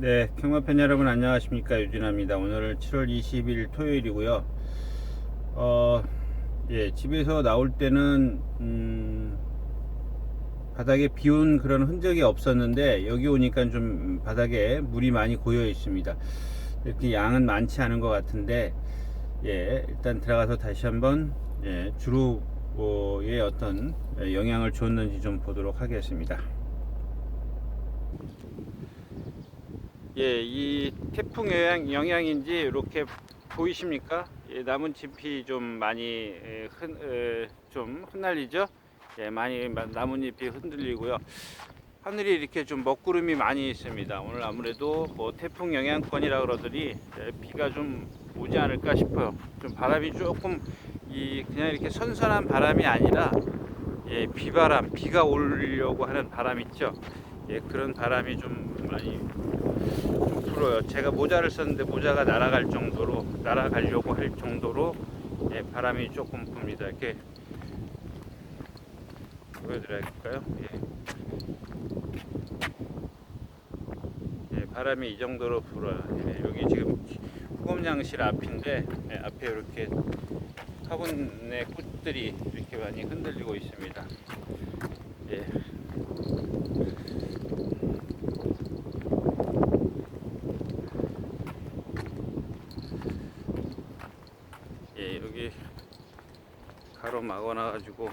네, 경마팬 여러분 안녕하십니까 유진아입니다. 오늘 7월 20일 토요일이고요. 어, 예, 집에서 나올 때는 음, 바닥에 비온 그런 흔적이 없었는데 여기 오니까 좀 바닥에 물이 많이 고여 있습니다. 이렇게 양은 많지 않은 것 같은데 예, 일단 들어가서 다시 한번 예, 주로의 어떤 영향을 줬는지 좀 보도록 하겠습니다. 예, 이 태풍 영향, 영향 인지 이렇게 보이십니까? 예, 나뭇잎이 좀 많이 예, 흔, 에, 좀 흩날리죠? 예, 많이 마- 나뭇잎이 흔들리고요. 하늘이 이렇게 좀 먹구름이 많이 있습니다. 오늘 아무래도 뭐 태풍 영향권이라 그러더니 예, 비가 좀 오지 않을까 싶어요. 좀 바람이 조금 이 그냥 이렇게 선선한 바람이 아니라 예, 비바람, 비가 오려고 하는 바람 있죠? 예, 그런 바람이 좀 많이 좀 불어요. 제가 모자를 썼는데 모자가 날아갈 정도로 날아가려고 할 정도로 예, 바람이 조금 붑니다. 이렇게 보여드릴까요? 예. 예, 바람이 이 정도로 불어요. 예, 여기 지금 후검양실 앞인데 예, 앞에 이렇게 화분의 꽃들이 이렇게 많이 흔들리고 있습니다. 예. 예, 여기 가로 막아놔 가지고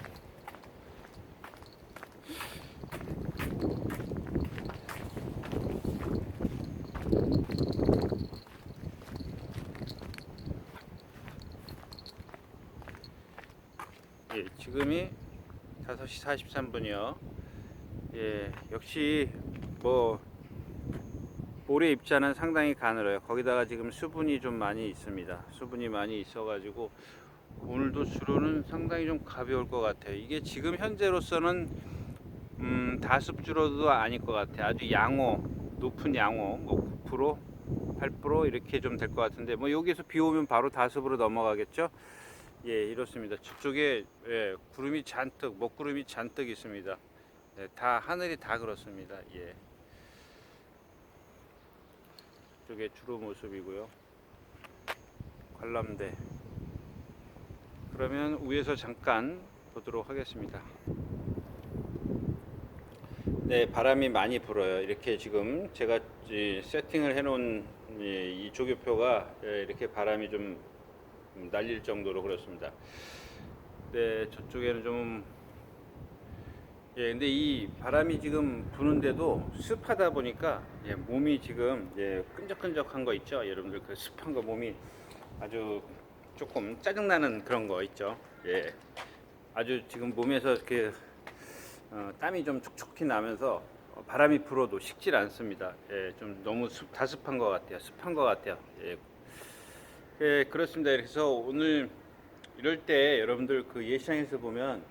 예, 지금이 5시 43분이요. 예, 역시 뭐 모래 입자는 상당히 가늘어요. 거기다가 지금 수분이 좀 많이 있습니다. 수분이 많이 있어가지고 오늘도 주로는 상당히 좀 가벼울 것 같아요. 이게 지금 현재로서는 음, 다습 주로도 아닐 것 같아요. 아주 양호, 높은 양호, 뭐 9%, 8% 이렇게 좀 될 것 같은데 뭐 여기서 비 오면 바로 다습으로 넘어가겠죠. 예, 이렇습니다. 저쪽에 예, 구름이 잔뜩, 먹구름이 잔뜩 있습니다. 예, 다 하늘이 다 그렇습니다. 예. 이쪽에 주로 모습이고요. 관람대. 그러면 위에서 잠깐 보도록 하겠습니다. 네, 바람이 많이 불어요. 이렇게 지금 제가 이 세팅을 해놓은 이, 이 조교표가 예, 이렇게 바람이 좀 날릴 정도로 그렇습니다. 네, 저쪽에는 좀 예, 근데 이 바람이 지금 부는데도 습하다 보니까 예, 몸이 지금 예, 끈적끈적한 거 있죠. 여러분들 그 습한 거 몸이 아주 조금 짜증나는 그런 거 있죠. 예, 아주 지금 몸에서 이렇게 어, 땀이 좀 촉촉히 나면서 어, 바람이 불어도 식질 않습니다. 예, 좀 너무 습, 다습한 것 같아요. 습한 것 같아요. 예, 예, 그렇습니다. 그래서 오늘 이럴 때 여러분들 그 예시장에서 보면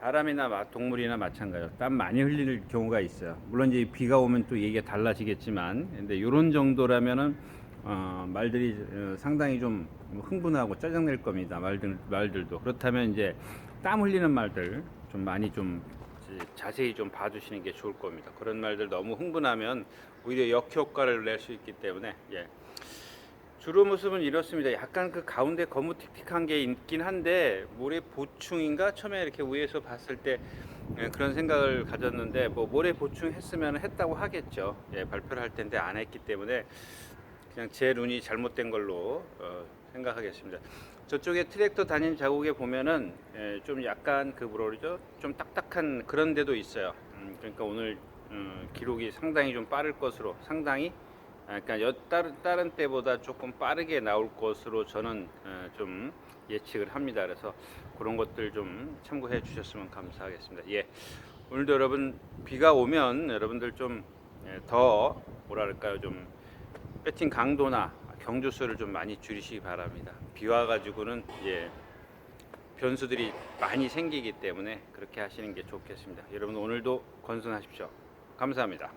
사람이나 마- 동물이나 마찬가지로 땀 많이 흘릴 경우가 있어요. 물론 이제 비가 오면 또 얘기가 달라지겠지만, 근데 이런 정도라면은 어, 말들이 어, 상당히 좀 흥분하고 짜증낼 겁니다. 말들 말들도 그렇다면 이제 땀 흘리는 말들 좀 많이 좀 자세히 좀 봐주시는 게 좋을 겁니다. 그런 말들 너무 흥분하면 오히려 역효과를 낼 수 있기 때문에 예. 주로 모습은 이렇습니다. 약간 그 가운데 거무틱틱한 게 있긴 한데 모래 보충인가 처음에 이렇게 위에서 봤을 때 예, 그런 생각을 가졌는데 뭐 모래 보충했으면 했다고 하겠죠. 예, 발표를 할 텐데 안 했기 때문에 그냥 제 눈이 잘못된 걸로 어, 생각하겠습니다. 저쪽에 트랙터 다닌 자국에 보면은 예, 좀 약간 그 뭐라 그러죠? 좀 딱딱한 그런 데도 있어요. 음, 그러니까 오늘 음, 기록이 상당히 좀 빠를 것으로 상당히 아, 그러니까 여, 다른, 다른 때보다 조금 빠르게 나올 것으로 저는 어, 좀 예측을 합니다. 그래서 그런 것들 좀 참고해 주셨으면 감사하겠습니다. 예. 오늘도 여러분 비가 오면 여러분들 좀더 뭐랄까요 좀 배팅 강도나 경주 수를 좀 많이 줄이시기 바랍니다. 비 와 가지고는 예 변수들이 많이 생기기 때문에 그렇게 하시는 게 좋겠습니다. 여러분 오늘도 건승하십시오. 감사합니다.